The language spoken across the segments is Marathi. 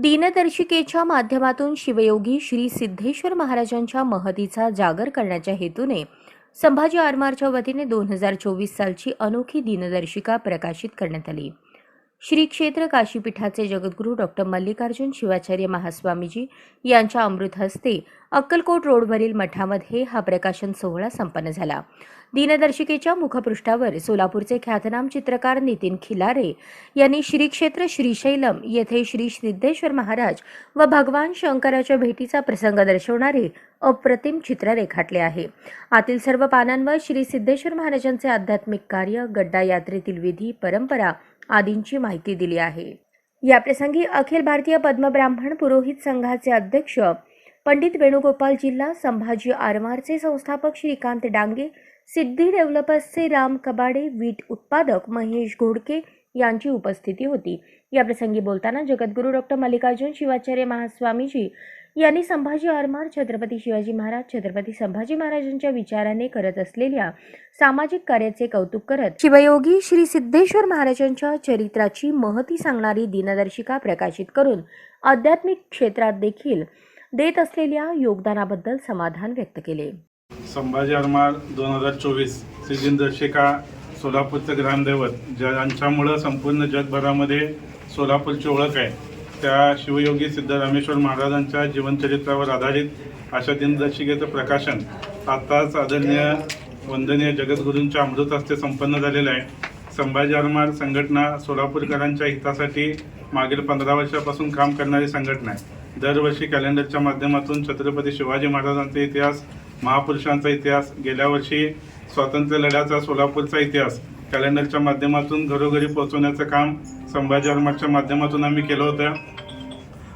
दिनदर्शिकेच्या माध्यमातून शिवयोगी श्री सिद्धेश्वर महाराजांच्या महतीचा जागर करण्याच्या हेतूने संभाजी आरमारच्या वतीने दोन हजार चोवीस सालची अनोखी दिनदर्शिका प्रकाशित करण्यात आली. श्री क्षेत्र काशीपीठाचे जगद्गुरू डॉक्टर मल्लिकार्जुन शिवाचार्य महास्वामीजी यांच्या अमृत हस्ते अक्कलकोट रोडवरील मठामध्ये हा प्रकाशन सोहळा संपन्न झाला. दिनदर्शिकेच्या मुखपृष्ठावर सोलापूरचे ख्यातनाम चित्रकार नितीन खिलारे यांनी श्रीक्षेत्र श्रीशैलम येथे श्री सिद्धेश्वर महाराज व भगवान शंकराच्या भेटीचा प्रसंग दर्शवणारे अप्रतिम चित्र रेखाटले आहे. आतील सर्व पानांवर श्री सिद्धेश्वर महाराजांचे आध्यात्मिक कार्य गड्डा यात्रेतील विधी परंपरा आदींची माहिती दिली आहे. याप्रसंगी अखिल भारतीय पद्मब्राह्मण पुरोहित संघाचे अध्यक्ष पंडित वेणुगोपाल जिल्हा संभाजी आरमारचे संस्थापक श्रीकांत डांगे सिद्धी डेव्हलपर्सचे राम कबाडे वीट उत्पादक महेश घोडके यांची उपस्थिती होती. याप्रसंगी बोलताना जगद्गुरू डॉक्टर मल्लिकार्जुन शिवाचार्य महास्वामीजी यांनी संभाजी आरमार छत्रपती शिवाजी महाराज छत्रपती संभाजी महाराजांच्या विचाराने करत असलेल्या सामाजिक कार्याचे कौतुक करत शिवयोगी श्री सिद्धेश्वर महाराजांच्या चरित्राची महती सांगणारी दिनदर्शिका प्रकाशित करून आध्यात्मिक क्षेत्रात देखील देत असलेल्या योगदानाबद्दल समाधान व्यक्त केले. संभाजी अरमार दोन हजार चोवीस दर्शिका सोलापूरचं ग्रामदैवत ज्यांच्यामुळं संपूर्ण जगभरामध्ये सोलापूरची ओळख आहे त्या शिवयोगी सिद्धरामेश्वर महाराजांच्या जीवनचरित्रावर आधारित अशा दिनदर्शिकेचं प्रकाशन आताच आदरणीय वंदनीय जगद्गुरूंच्या अमृत हस्ते संपन्न झालेलं आहे. संभाजी अरमार संघटना सोलापूरकरांच्या हितासाठी मागील पंधरा वर्षापासून काम करणारी संघटना आहे. दरवर्षी कॅलेंडरच्या माध्यमातून छत्रपती शिवाजी महाराजांचा इतिहास महापुरुषांचा इतिहास गेल्या वर्षी स्वातंत्र्य लढ्याचा सोलापूरचा इतिहास कॅलेंडरच्या माध्यमातून घरोघरी पोहोचवण्याचं काम संभाजी आरमारच्या माध्यमातून आम्ही केलं होतं.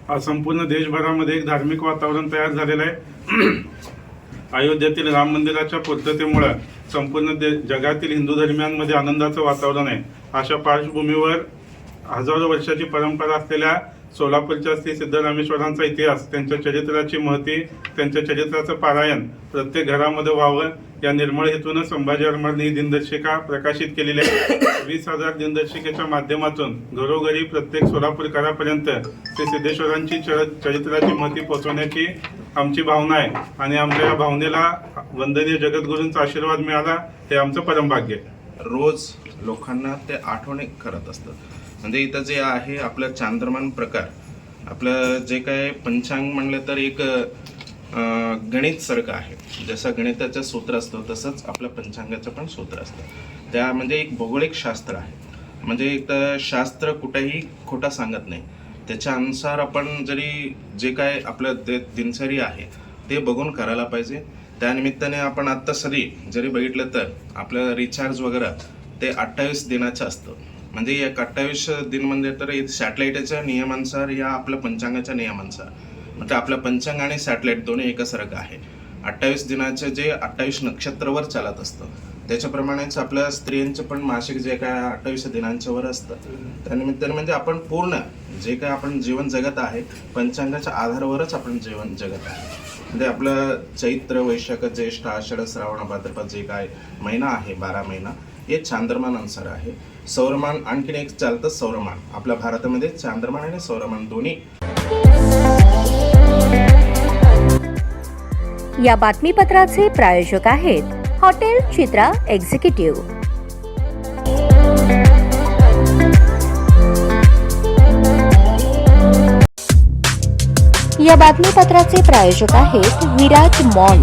आज संपूर्ण देशभरामध्ये एक धार्मिक वातावरण तयार झालेलं आहे. अयोध्येतील राम मंदिराच्या पूर्ततेमुळं संपूर्ण दे जगातील हिंदू धर्मियांमध्ये आनंदाचं वातावरण आहे. अशा पार्श्वभूमीवर हजारो वर्षाची परंपरा असलेल्या सोलापूरच्या श्री सिद्धरामेश्वरांचा इतिहास त्यांच्या चरित्राची महती त्यांच्या चरित्राचं पारायण प्रत्येक घरामध्ये व्हावं या निर्मळ हेतून संभाजी आरमारने ही दिनदर्शिका प्रकाशित केलेली आहे. वीस हजार दिनदर्शिकेच्या माध्यमातून घरोघरी प्रत्येक सोलापूरकरापर्यंत श्री सिद्धेश्वरांची चर चरित्राची महती पोहोचवण्याची आमची भावना आहे. आणि आमच्या या भावनेला वंदनीय जगद्गुरूंचा आशीर्वाद मिळाला हे आमचं परमभाग्य आहे. रोज लोकांना ते आठवणी करत असतं म्हणजे इथं जे आहे आपलं चांद्रमान प्रकार आपलं जे काय पंचांग म्हणलं तर एक गणित सारखं आहे. जसं गणिताचं सूत्र असतं तसंच आपलं पंचांगाचं पण सूत्र असतं. त्या म्हणजे एक भौगोलिक शास्त्र आहे. म्हणजे इथं शास्त्र कुठेही खोटा सांगत नाही. त्याच्या अनुसार आपण जरी जे काय आपलं दे दिनचर्या आहे ते बघून करायला पाहिजे. त्यानिमित्ताने आपण आत्ता सरी जरी बघितलं तर आपलं रिचार्ज वगैरे ते अठ्ठावीस दिनाचं असतं. म्हणजे एक अठ्ठावीस दिन म्हणजे तर सॅटेलाईटच्या नियमानुसार या आपल्या पंचांगाच्या नियमानुसार. म्हणजे आपलं पंचांग आणि सॅटेलाईट दोन्ही एकसारखं आहे. अठ्ठावीस दिनाचे जे अठ्ठावीस नक्षत्रावर चालत असतं त्याच्याप्रमाणेच आपल्या स्त्रियांचं पण मासिक जे काय अठ्ठावीस दिनांच्यावर असतं त्यानिमित्ताने म्हणजे आपण पूर्ण जे काय आपण जीवन जगत आहे पंचांगाच्या आधारावरच आपण जीवन जगत आहे. म्हणजे आपलं चैत्र वैशाख ज्येष्ठ आषाढ श्रावण भाद्रपद जे काय महिना आहे बारा महिना हे चांद्रमानानुसार आहे. सौरमान आणखीन एक चालतं सौरमान. आपल्या भारतामध्ये चांद्रमान आणि सौरमान दोन्ही. या बातमीपत्राचे प्रायोजक आहेत हॉटेल चित्रा एक्झिक्युटिव्ह. या बातमीपत्राचे प्रायोजक आहेत विराज मॉल.